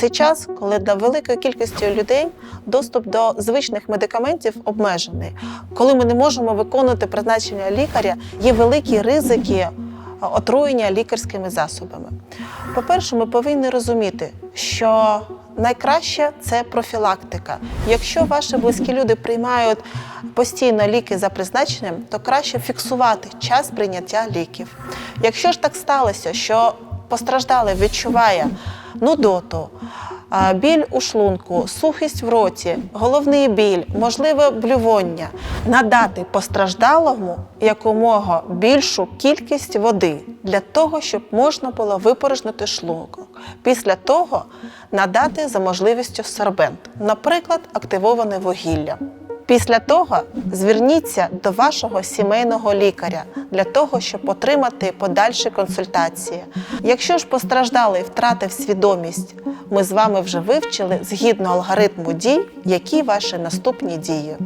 цей час, коли для великої кількості людей доступ до звичних медикаментів обмежений, коли ми не можемо виконувати призначення лікаря, є великі ризики отруєння лікарськими засобами. По-перше, ми повинні розуміти, що найкраще це профілактика. Якщо ваші близькі люди приймають постійно ліки за призначенням, то краще фіксувати час прийняття ліків. Якщо ж так сталося, що постраждалий відчуває нудоту, біль у шлунку, сухість в роті, головний біль, можливе блювання, надати постраждалому якомога більшу кількість води для того, щоб можна було випорожнити шлунок. Після того надати за можливістю сорбент, наприклад, активоване вугілля. Після того зверніться до вашого сімейного лікаря для того, щоб отримати подальші консультації. Якщо ж постраждалий втратив свідомість, ми з вами вже вивчили згідно алгоритму дій, які ваші наступні дії.